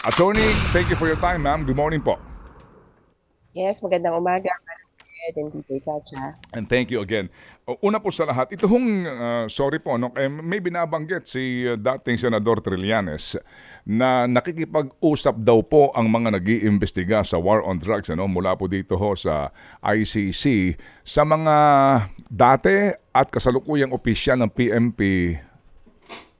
Attorney, thank you for your time, ma'am. Good morning po. Yes, magandang umaga. And DJ Chacha. And thank you again. O, Una po sa lahat, ito hong, uh, sorry po, no, eh, may binabanggit si uh, dating Senador Trillanes na nakikipag-usap daw po ang mga nag iimbestiga sa war on drugs ano, mula po dito ho sa ICC sa mga dati at kasalukuyang opisyal ng PMP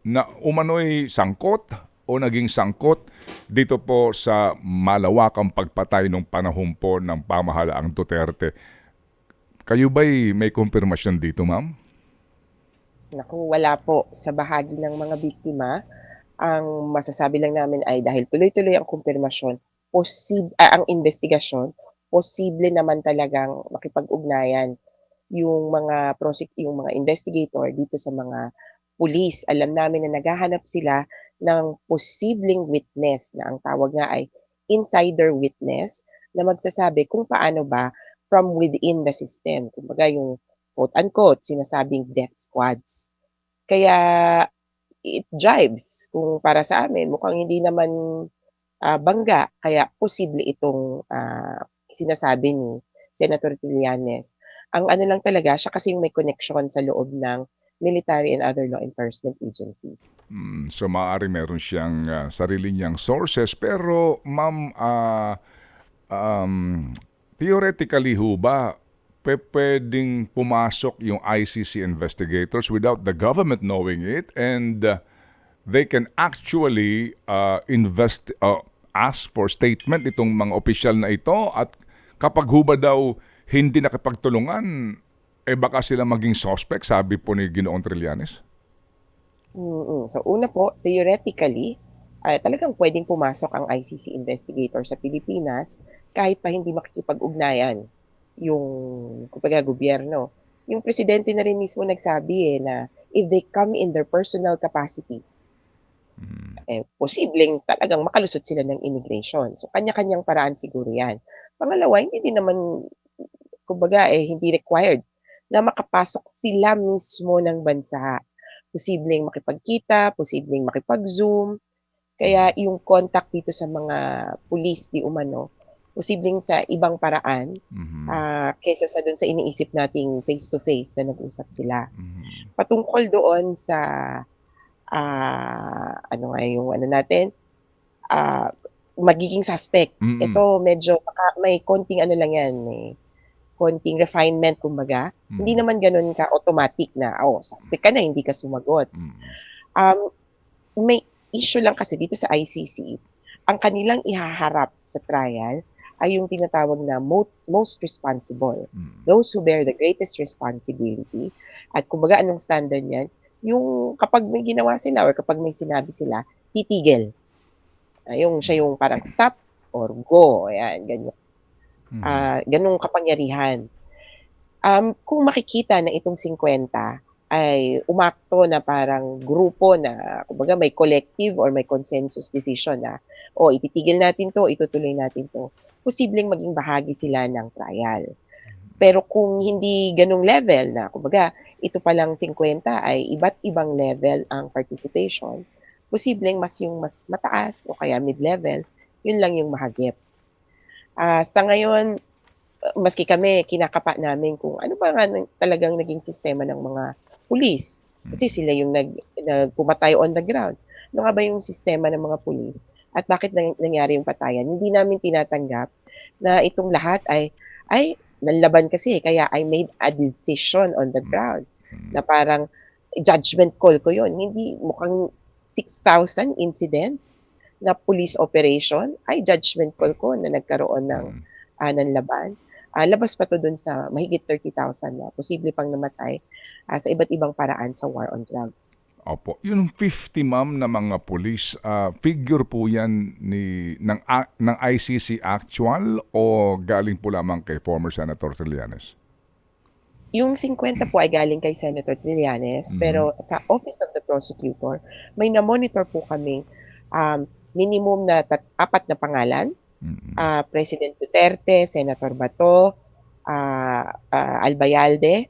na umano'y sangkot o naging sangkot dito po sa malawakang pagpatay nung panahon po ng pamahalaang Duterte. Kayo ba'y may konfirmasyon dito, ma'am? Naku, wala po sa bahagi ng mga biktima. Ang masasabi lang namin ay dahil tuloy-tuloy ang kumpirmasyon, posib ah, ang investigasyon, posible naman talagang makipag-ugnayan yung mga prosec yung mga investigator dito sa mga pulis. Alam namin na naghahanap sila ng posibleng witness na ang tawag nga ay insider witness na magsasabi kung paano ba from within the system. Kumbaga yung quote-unquote sinasabing death squads. Kaya it jives kung para sa amin mukhang hindi naman ah, bangga kaya posible itong ah, sinasabi ni Senator Trillanes. Ang ano lang talaga siya kasi yung may connection sa loob ng military and other law enforcement agencies. Mm, so maaari meron siyang ah, sarili niyang sources pero ma'am ah, um, theoretically ho ba pwedeng pumasok yung ICC investigators without the government knowing it and ah, they can actually ah, invest ah, ask for statement itong mga opisyal na ito at kapag ho ba daw hindi nakipagtulungan eh baka sila maging suspect sabi po ni Ginoong Trillanes. Mm, so una po, theoretically, ay talagang pwedeng pumasok ang ICC investigator sa Pilipinas kahit pa hindi makikipag-ugnayan yung kumbaga gobyerno. Yung presidente na rin mismo nagsabi eh na if they come in their personal capacities, eh, posibleng talagang makalusot sila ng immigration. So kanya-kanyang paraan siguro yan. Pangalawa, hindi din naman kumbaga eh hindi required na makapasok sila mismo ng bansa. Posibleng makipagkita, posibleng makipag-zoom. Kaya yung contact dito sa mga pulis di umano, posibleng sa ibang paraan Mhm. ah, kaysa sa dun sa iniisip nating face-to-face na nag-usap sila. Mhm. Patungkol doon sa ah, ano nga yung ano natin, ah, magiging suspect. Mm-mm. Ito medyo may konting ano lang yan, may konting refinement kumbaga. Hindi Mhm. naman gano'n ka-automatic na, oh, suspect ka na, hindi ka sumagot. Mhm. Um, may issue lang kasi dito sa ICC, ang kanilang ihaharap sa trial ay yung tinatawag na mo- most responsible. Mhm. Those who bear the greatest responsibility. At kumbaga anong standard niyan? Yung kapag may ginawa sila or kapag may sinabi sila, titigil. Ah, yung siya yung parang stop or go. Ayan, ganyan. Mhm. Ah, ganung kapangyarihan. Um, kung makikita na itong 50 ay umakto na parang grupo na kumbaga may collective or may consensus decision na o ititigil natin to, itutuloy natin to, posibleng maging bahagi sila ng trial. Pero kung hindi ganung level na kumbaga ito palang 50 ay iba't ibang level ang participation, posibleng mas yung mas mataas o kaya mid-level, yun lang yung mahagip. Ah, sa ngayon, uh, maski kami kinakapa namin kung ano ba nga talagang naging sistema ng mga pulis. Kasi sila yung nag, nagpumatay on the ground. Ano nga ba yung sistema ng mga pulis? At bakit nang, nangyari yung patayan? Hindi namin tinatanggap na itong lahat ay, ay, nanlaban kasi, kaya I made a decision on the ground. Na parang, judgment call ko yon Hindi mukhang 6,000 incidents na police operation ay judgment call ko na nagkaroon ng ah, ng laban. Ah, labas pa to dun sa mahigit 30,000 na posible pang namatay ah, sa iba't ibang paraan sa war on drugs. Opo. Yung 50 ma'am na mga police, ah, figure po yan ni, ng, a- ng ICC actual o galing po lamang kay former Senator Trillanes? Yung 50 po ay galing kay Senator Trillanes, Mhm. pero sa Office of the Prosecutor, may na-monitor po kaming um, minimum na tat- apat na pangalan, Mhm. ah, President Duterte, Senator Bato, ah, ah, Albayalde,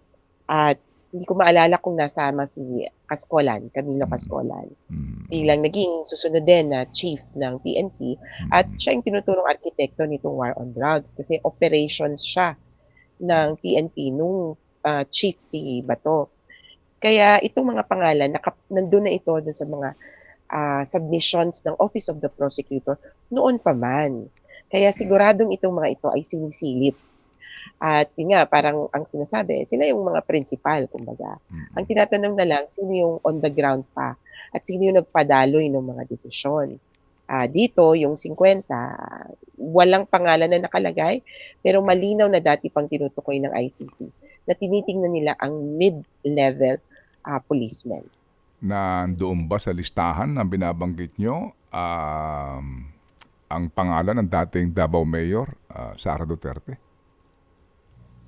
at hindi ko maalala kung nasama si Cascolan, Camilo Cascolan. Mm. Bilang naging susunod din na chief ng PNP at siya yung tinuturong arkitekto nitong war on drugs kasi operations siya ng PNP nung ah, chief si Bato. Kaya itong mga pangalan, naka, nandun na ito dun sa mga ah, submissions ng Office of the Prosecutor noon pa man. Kaya siguradong itong mga ito ay sinisilip. At yun nga, parang ang sinasabi, sila yung mga principal, kumbaga. Mm. Ang tinatanong na lang, sino yung on the ground pa at sino yung nagpadaloy ng mga desisyon. Ah, dito, yung 50, walang pangalan na nakalagay, pero malinaw na dati pang tinutukoy ng ICC na tinitingnan nila ang mid-level ah, policemen. Nandoon ba sa listahan na binabanggit nyo um, ang pangalan ng dating Davao Mayor, ah, Sara Duterte?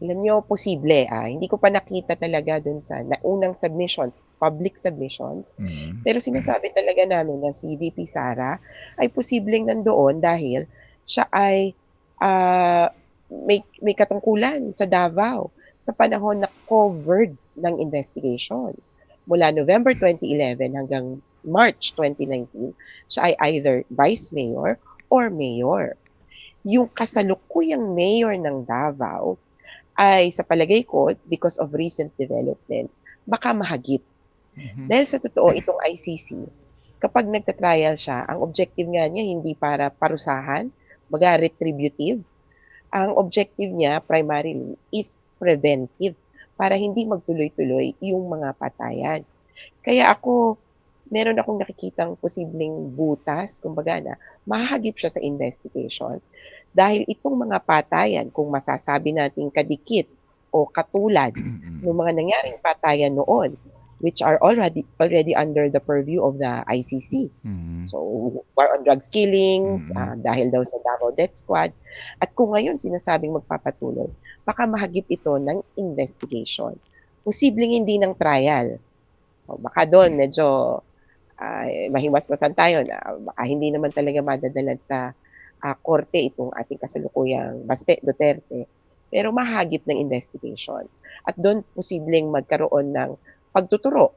Alam nyo, posible. Ah. Hindi ko pa nakita talaga dun sa na, unang submissions, public submissions, Mm. Pero sinasabi talaga namin na si VP Sara ay posibleng nandoon dahil siya ay ah, may, may katungkulan sa Davao sa panahon na covered ng investigation. Mula November 2011 hanggang March 2019, siya ay either vice mayor or mayor. Yung kasalukuyang mayor ng Davao ay sa palagay ko, because of recent developments, baka mahagip Mhm. dahil sa totoo, itong ICC, kapag nagtatrial siya, ang objective nga niya hindi para parusahan, baga retributive. Ang objective niya primarily is preventive para hindi magtuloy-tuloy yung mga patayan. Kaya ako, meron akong nakikitang posibleng butas, kumbaga na, mahagip siya sa investigation. Dahil itong mga patayan, kung masasabi natin kadikit o katulad ng mga nangyaring patayan noon, which are already already under the purview of the ICC. Mm. So, war on drugs killings, Mhm. ah, dahil daw sa Davao Death Squad. At kung ngayon sinasabing magpapatuloy, baka mahagip ito ng investigation. Posibleng hindi ng trial. O, baka doon medyo ah, mahimasmasan tayo na baka hindi naman talaga madadala sa ah, korte itong ating kasalukuyang Baste Duterte. Pero mahagip ng investigation. At doon posibleng magkaroon ng pagtuturo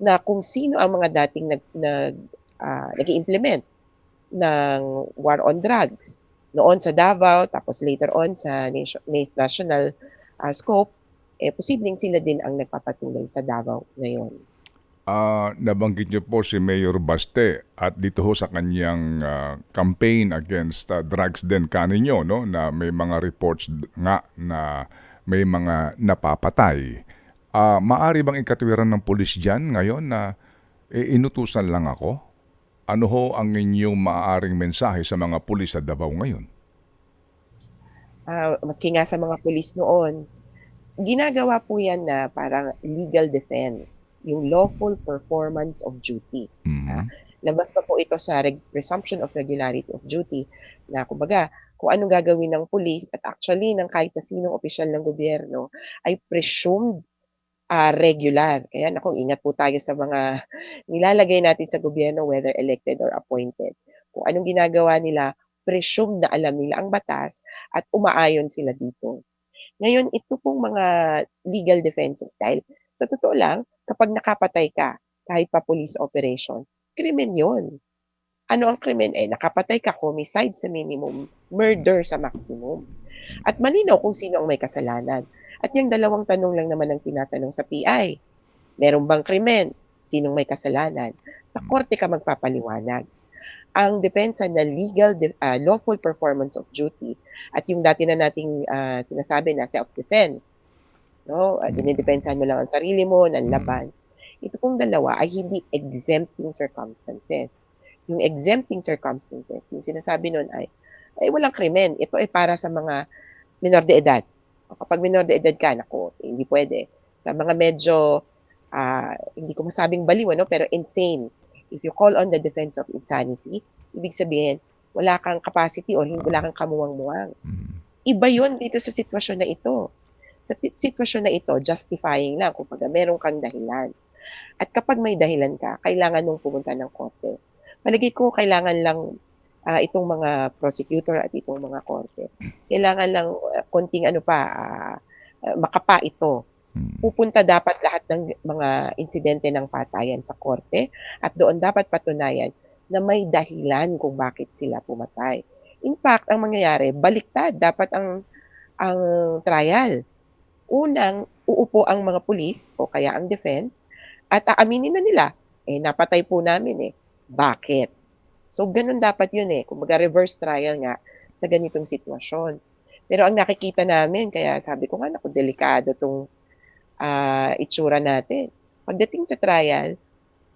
na kung sino ang mga dating nag, nag, ah, nag-implement ng war on drugs noon sa Davao tapos later on sa nation- na- national ah, scope eh posibleng sila din ang nagpapatuloy sa Davao ngayon. Ah, nabanggit niyo po si Mayor Baste at dito ho sa kanyang ah, campaign against ah, drugs din kaninyo no na may mga reports nga na may mga napapatay. Ah, maari bang ikatwiran ng pulis diyan ngayon na eh, inutusan lang ako? Ano ho ang inyong maaaring mensahe sa mga pulis sa Davao ngayon? Ah, maski nga sa mga pulis noon, ginagawa po yan na parang legal defense, yung lawful performance of duty. Mhm. labas pa po ito sa reg- resumption of regularity of duty na kumbaga kung anong gagawin ng police at actually ng kahit na sinong opisyal ng gobyerno ay presumed ah, regular. Kaya naku, ingat po tayo sa mga nilalagay natin sa gobyerno whether elected or appointed. Kung anong ginagawa nila, presumed na alam nila ang batas at umaayon sila dito. Ngayon, ito pong mga legal defenses dahil sa totoo lang, kapag nakapatay ka, kahit pa police operation, krimen yon. Ano ang krimen? Eh, nakapatay ka, homicide sa minimum, murder sa maximum. At malinaw kung sino ang may kasalanan. At yung dalawang tanong lang naman ang tinatanong sa PI. Meron bang krimen? Sinong may kasalanan? Sa korte ka magpapaliwanag. Ang depensa na legal, de- ah, lawful performance of duty at yung dati na nating ah, sinasabi na self-defense. No? Uh, dinidepensahan mo lang ang sarili mo, ng laban. Ito pong dalawa ay hindi exempting circumstances. Yung exempting circumstances, yung sinasabi nun ay, ay walang krimen. Ito ay para sa mga minor de edad. Kapag minor de edad ka, naku, hindi pwede. Sa mga medyo, ah, hindi ko masabing baliw, ano, pero insane. If you call on the defense of insanity, ibig sabihin, wala kang capacity o hindi wala kang kamuwang-muwang Mhm. iba yon dito sa sitwasyon na ito. Sa ti- sitwasyon na ito, justifying lang, kung meron kang dahilan. At kapag may dahilan ka, kailangan mong pumunta ng korte. Palagi ko, kailangan lang ah, itong mga prosecutor at itong mga korte. Kailangan lang ah, konting ano pa, ah, makapa ito Mm. Pupunta dapat lahat ng mga insidente ng patayan sa korte at doon dapat patunayan na may dahilan kung bakit sila pumatay. In fact, ang mangyayari, baliktad dapat ang ang trial. Unang, uupo ang mga pulis o kaya ang defense at aaminin na nila, eh napatay po namin eh. Bakit? So ganun dapat yun eh. Kumbaga reverse trial nga sa ganitong sitwasyon. Pero ang nakikita namin, kaya sabi ko nga, naku, delikado tong ah, itsura natin. Pagdating sa trial,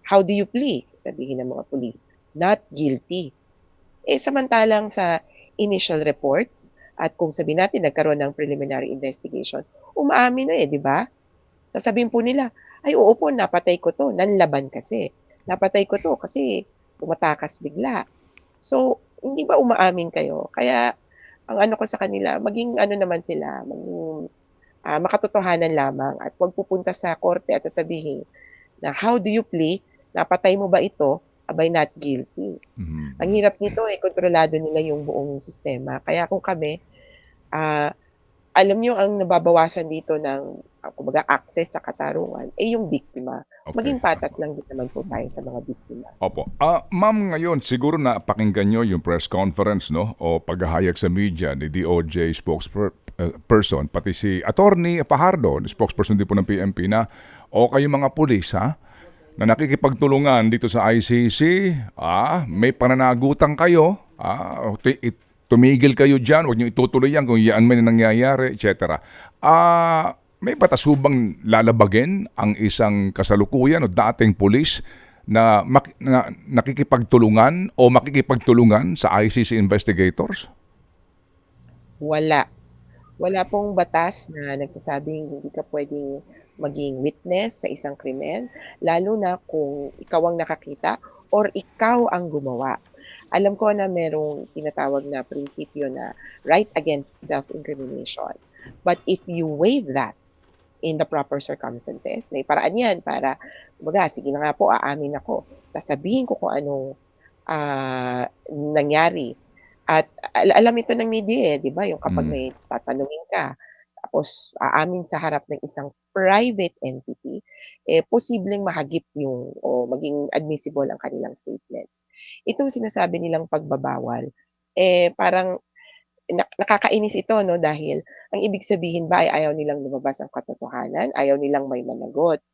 how do you plea? Sasabihin ng mga pulis, not guilty. Eh samantalang sa initial reports at kung sabihin natin nagkaroon ng preliminary investigation, umaamin na eh, di ba? Sasabihin po nila, ay oo po, napatay ko to, nanlaban kasi. Napatay ko to kasi tumatakas bigla. So, hindi ba umaamin kayo? Kaya, ang ano ko sa kanila, maging ano naman sila, maging ah, makatotohanan lamang at huwag pupunta sa korte at sasabihin na how do you plea? Napatay mo ba ito? Abay not guilty. Mhm. Ang hirap nito eh, kontrolado nila yung buong sistema. Kaya kung kami, ah, alam niyo ang nababawasan dito ng ah, kumbaga access sa katarungan eh yung biktima. Okay. Maging patas lang din naman po tayo sa mga biktima. Opo. Ah, ma'am, ngayon siguro na pakinggan nyo yung press conference no o paghahayag sa media ni DOJ spokesperson pati si Attorney Fajardo, spokesperson din po ng PMP na o kayo mga pulis ha na nakikipagtulungan dito sa ICC, ah, may pananagutan kayo, ah, tumigil kayo diyan, huwag niyo itutuloy yan kung yan man ang nangyayari, etc. Ah, may batas bang lalabagin ang isang kasalukuyan o dating pulis na, mak- na nakikipagtulungan o makikipagtulungan sa ICC investigators? Wala. Wala pong batas na nagsasabing hindi ka pwedeng maging witness sa isang krimen, lalo na kung ikaw ang nakakita or ikaw ang gumawa. Alam ko na merong tinatawag na prinsipyo na right against self-incrimination. But if you waive that in the proper circumstances, may paraan yan para, kumbaga, sige na nga po, aamin ako. Sasabihin ko kung anong ah, nangyari at al- alam ito ng media eh, 'di ba? Yung kapag Mm. may tatanungin ka, tapos aamin sa harap ng isang private entity, eh posibleng mahagip yung o maging admissible ang kanilang statements. Itong sinasabi nilang pagbabawal, eh parang na- nakakainis ito no dahil ang ibig sabihin ba ay ayaw nilang lumabas ang katotohanan, ayaw nilang may managot.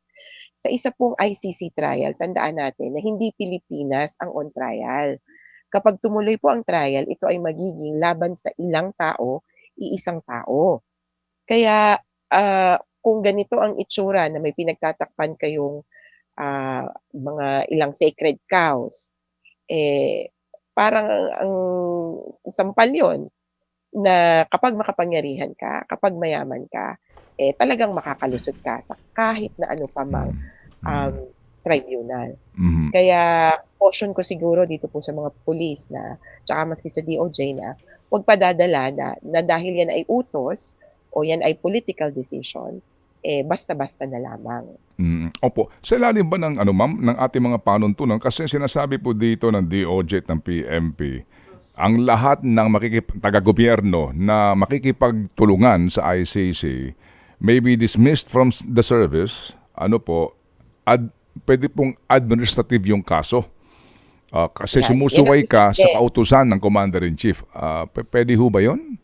Sa isa pong ICC trial, tandaan natin na hindi Pilipinas ang on trial. Kapag tumuloy po ang trial, ito ay magiging laban sa ilang tao, iisang tao. Kaya ah, kung ganito ang itsura na may pinagtatakpan kayong ah, mga ilang sacred cows, eh parang ang sampal yon na kapag makapangyarihan ka, kapag mayaman ka, eh talagang makakalusot ka sa kahit na ano pa mang um, tribunal. Mhm. Kaya caution ko siguro dito po sa mga pulis na tsaka maski sa DOJ na huwag padadala na, na dahil yan ay utos o yan ay political decision, eh basta-basta na lamang. Mm, opo. Sa ilalim ba ng, ano, ma'am, ng ating mga panuntunan, kasi sinasabi po dito ng DOJ at ng PMP, ang lahat ng makikip, taga-gobyerno na makikipagtulungan sa ICC may be dismissed from the service, ano po, ad, pwede pong administrative yung kaso. Ah, kasi Yan. sumusuway ka sa kautusan ng Commander-in-Chief. P- pwede ho ba yun?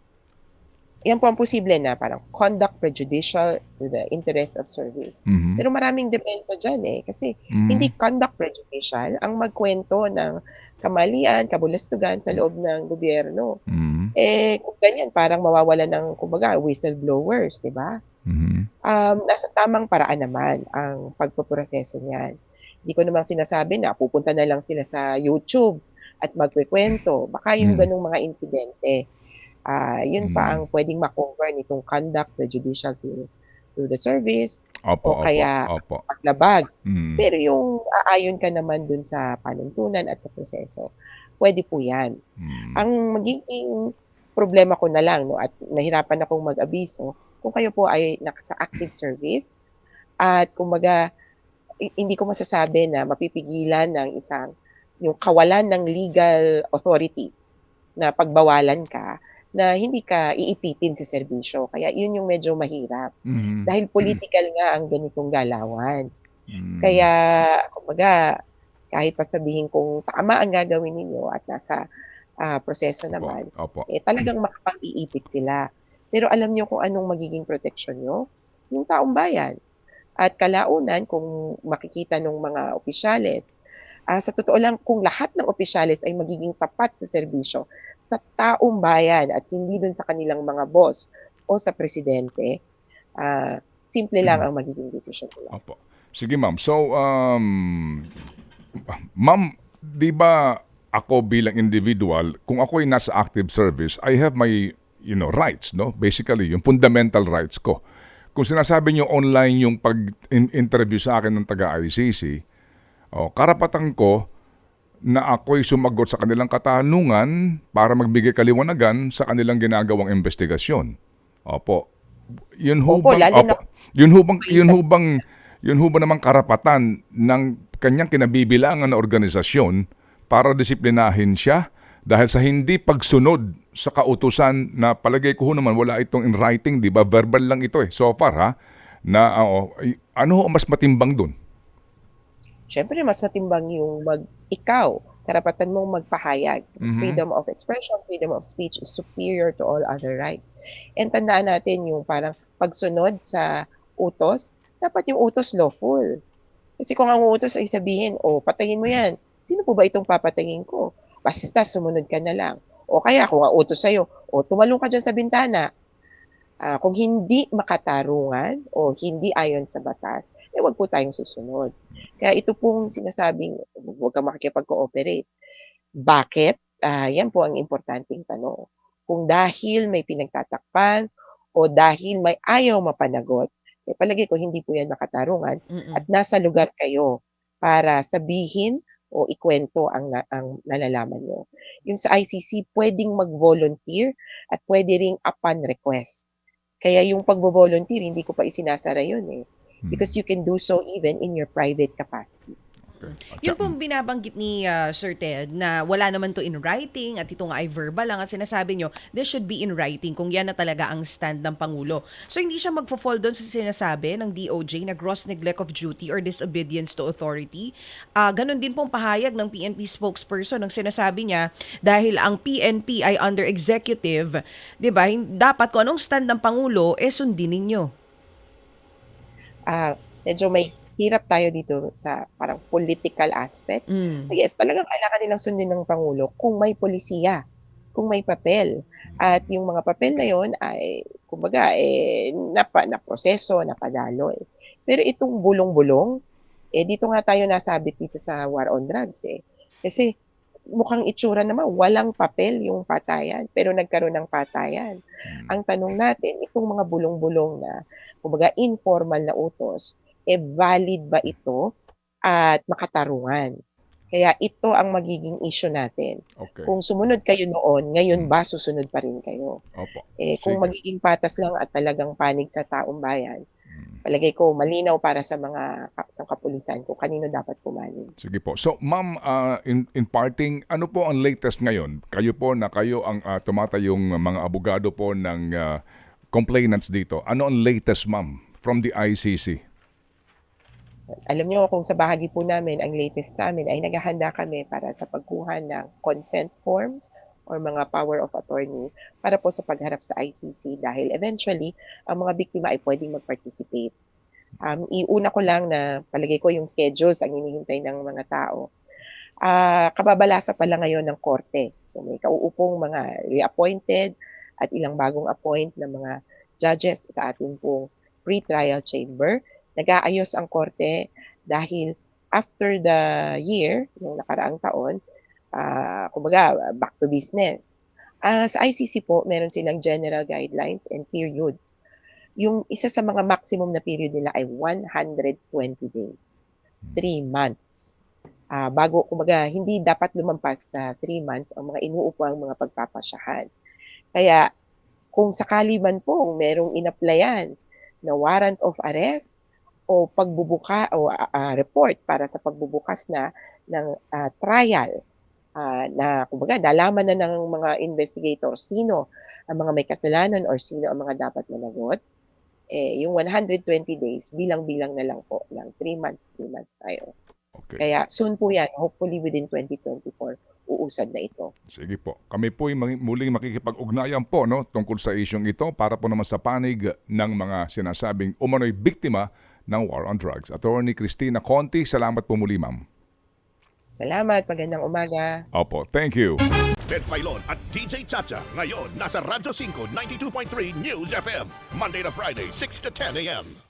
Yan po ang posible na parang conduct prejudicial to the interest of service. Mhm. Pero maraming depensa dyan eh. Kasi Mhm. hindi conduct prejudicial ang magkwento ng kamalian, kabulastugan sa loob ng gobyerno. Mhm. Eh, kung ganyan, parang mawawala ng, kumbaga, whistleblowers, di ba? Mhm. Um, nasa tamang paraan naman ang pagpoproseso niyan. Hindi ko namang sinasabi na pupunta na lang sila sa YouTube at magkwekwento. Baka yung Mm. ganung mga insidente, ah yun pa Mm. ang pwedeng makover nitong conduct prejudicial to, to the service, Opo, o kaya opo, opo. paglabag. Mhm. Pero yung aayon ka naman dun sa panuntunan at sa proseso, pwede po yan. Mhm. Ang magiging problema ko na lang, no, at nahirapan akong mag-abiso, kung kayo po ay nasa active service, at kumbaga, hi- hindi ko masasabi na mapipigilan ng isang, yung kawalan ng legal authority na pagbawalan ka na hindi ka iipitin sa serbisyo. Kaya yun yung medyo mahirap. Mhm. Dahil political nga ang ganitong galawan. Mm. Kaya, kumbaga, kahit pa sabihin kung tama ang gagawin ninyo at nasa ah, proseso Opo, naman, opo. eh talagang makapag-iipit sila. Pero alam nyo kung anong magiging proteksyon nyo? Yung taong bayan. At kalaunan, kung makikita ng mga opisyales, ah, sa totoo lang, kung lahat ng opisyales ay magiging tapat sa serbisyo sa taong bayan at hindi dun sa kanilang mga boss o sa presidente, ah, simple lang ang magiging desisyon nila. Opo. Sige ma'am. So, um, ma'am, di ba ako bilang individual, kung ako ay nasa active service, I have my, you know, rights, no? Basically, yung fundamental rights ko. Kung sinasabi niyo online yung pag-interview sa akin ng taga-ICC, oh, karapatan ko na ako'y sumagot sa kanilang katanungan para magbigay kaliwanagan sa kanilang ginagawang investigasyon. Opo. Yun ho Opo, bang, opo, yun ho bang, yun ho bang, yun ho ba namang karapatan ng kanyang kinabibilangan na organisasyon para disiplinahin siya dahil sa hindi pagsunod sa kautusan na palagay ko naman wala itong in writing, di ba? Verbal lang ito eh. So far ha, na ay- ano ho mas matimbang dun? Siyempre, mas matimbang yung mag, ikaw, karapatan mong magpahayag. Mhm. Freedom of expression, freedom of speech is superior to all other rights. And tandaan natin yung parang pagsunod sa utos, dapat yung utos lawful. Kasi kung ang utos ay sabihin, o patayin mo yan, sino po ba itong papatayin ko? Basta sumunod ka na lang. O kaya kung ang utos sa'yo, o tumalong ka dyan sa bintana, Ah, kung hindi makatarungan o hindi ayon sa batas, eh wag po tayong susunod. Kaya ito pong sinasabing huwag kang makikipag-cooperate. Bakit? Ah, yan po ang importanteng tanong. Kung dahil may pinagtatakpan o dahil may ayaw mapanagot, eh palagi ko hindi po yan makatarungan Mm. at nasa lugar kayo para sabihin o ikwento ang, ang nalalaman nyo. Yung sa ICC, pwedeng mag-volunteer at pwede ring upon request. Kaya yung pagbo-volunteer, hindi ko pa isinasara yun eh. Hmm. Because you can do so even in your private capacity. Okay. Yun pong binabanggit ni ah, Sir Ted na wala naman to in writing at ito nga ay verbal lang at sinasabi nyo, this should be in writing kung yan na talaga ang stand ng Pangulo. So hindi siya magfo-fall doon sa sinasabi ng DOJ na gross neglect of duty or disobedience to authority. Ah, ganon din pong pahayag ng PNP spokesperson ang sinasabi niya dahil ang PNP ay under executive, 'di ba? Dapat kung anong stand ng Pangulo eh sundin ninyo. Ah, medyo may hirap tayo dito sa parang political aspect. Mm. Yes, talagang kailangan nilang sundin ng Pangulo kung may polisiya, kung may papel. At yung mga papel na yon ay, kumbaga, eh, napa, na proseso, napadalo. Eh. Pero itong bulong-bulong, eh, dito nga tayo nasabit dito sa war on drugs eh. Kasi mukhang itsura naman, walang papel yung patayan, pero nagkaroon ng patayan. Ang tanong natin, itong mga bulong-bulong na, kumbaga, informal na utos, eh, valid ba ito at makatarungan? Kaya ito ang magiging issue natin. Okay. Kung sumunod kayo noon, ngayon ba susunod pa rin kayo? Opo. Eh, kung Sige. magiging patas lang at talagang panig sa taong bayan, Hmm. Palagay ko malinaw para sa mga sa kapulisan kung kanino dapat pumanig. Sige po. So, ma'am, ah, in, in parting, ano po ang latest ngayon? Kayo po na kayo ang uh, tumatayong mga abogado po ng ah, complainants dito. Ano ang latest, ma'am, from the ICC? Alam niyo kung sa bahagi po namin, ang latest namin ay naghahanda kami para sa pagkuha ng consent forms or mga power of attorney para po sa pagharap sa ICC dahil eventually ang mga biktima ay pwedeng mag-participate. Um, iuna ko lang na palagay ko yung schedules ang hinihintay ng mga tao. Ah, kababalasa pa lang ngayon ng korte. So may kauupong mga reappointed at ilang bagong appoint na mga judges sa ating pong pre-trial chamber nag-aayos ang korte dahil after the year, yung nakaraang taon, ah kumbaga, back to business. Ah, sa ICC po, meron silang general guidelines and periods. Yung isa sa mga maximum na period nila ay 120 days. 3 months. Ah, bago, kumbaga, hindi dapat lumampas sa 3 months ang mga inuupang mga pagpapasyahan. Kaya, kung sakali man po merong inaplayan na warrant of arrest o pagbubuka o ah, report para sa pagbubukas na ng ah, trial ah, na kumbaga nalaman na ng mga investigator sino ang mga may kasalanan or sino ang mga dapat managot, eh, yung 120 days, bilang-bilang na lang po ng 3 months, 3 months tayo. Okay. Kaya soon po yan, hopefully within 2024, uusad na ito. Sige po. Kami po muling makikipag-ugnayan po no, tungkol sa isyong ito para po naman sa panig ng mga sinasabing umano'y biktima ng war on drugs. Attorney Christina Conti, salamat po muli ma'am. Salamat, magandang umaga. Opo, thank you. Ted Filon at DJ Chacha. Ngayon, nasa Radyo 5, 92.3 News FM. Monday to Friday, 6 to 10 a.m.